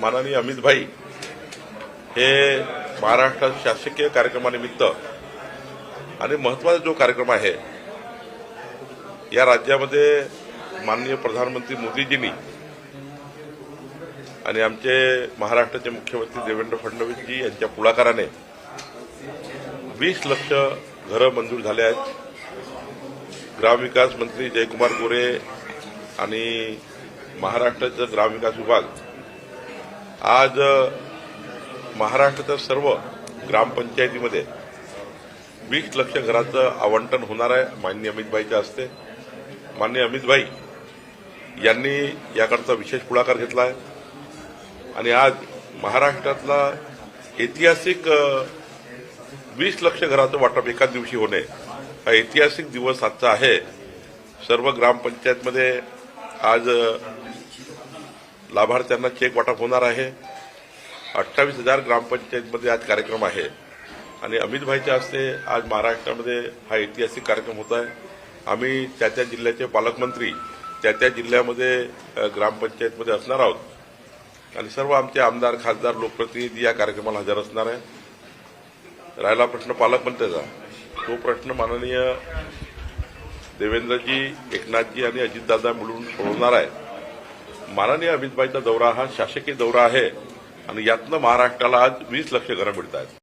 माननीय अमितभाई हे महाराष्ट्रात शासकीय कार्यक्रमानिमित्त आणि महत्त्वाचा जो कार्यक्रम आहे या राज्यामध्ये माननीय प्रधानमंत्री मोदीजींनी आणि आमचे महाराष्ट्राचे मुख्यमंत्री देवेंद्र फडणवीसजी यांच्या पुढाकाराने वीस लक्ष घरं मंजूर झाले आहेत. ग्रामविकास मंत्री जयकुमार गोरे आणि महाराष्ट्राचा ग्रामविकास विभाग आज महाराष्ट्राच्या सर्व ग्रामपंचायतीमध्ये वीस लक्ष घराचं आवंटन होणार आहे मान्य अमितभाईच्या हस्ते. मान्य अमितभाई यांनी याकडचा विशेष पुढाकार घेतला आहे. आणि आज महाराष्ट्रातला ऐतिहासिक वीस लक्ष घराचं वाटप एकाच दिवशी होणे हा ऐतिहासिक दिवस आजचा आहे. सर्व ग्रामपंचायतमध्ये आज लाभार्थ्यांना चेक वाटप होणार आहे. अठ्ठावीस हजार ग्रामपंचायतमध्ये आज कार्यक्रम आहे. आणि अमितभाईच्या हस्ते आज महाराष्ट्रामध्ये हा ऐतिहासिक कार्यक्रम होत आहे. आम्ही त्या त्या जिल्ह्याचे पालकमंत्री त्या त्या जिल्ह्यामध्ये ग्रामपंचायतमध्ये असणार आहोत. आणि सर्व आमचे आमदार खासदार लोकप्रतिनिधी या कार्यक्रमाला हजर असणार आहे राहिला प्रश्न पालकमंत्र्याचा. तो प्रश्न माननीय देवेंद्रजी एकनाथजी आणि अजितदादा मिळून सोडवणार आहे माननीय अमितबाईचा दौरा हा शासकीय दौरा आहे आणि यातनं महाराष्ट्राला आज वीस लक्ष घरं मिळत आहेत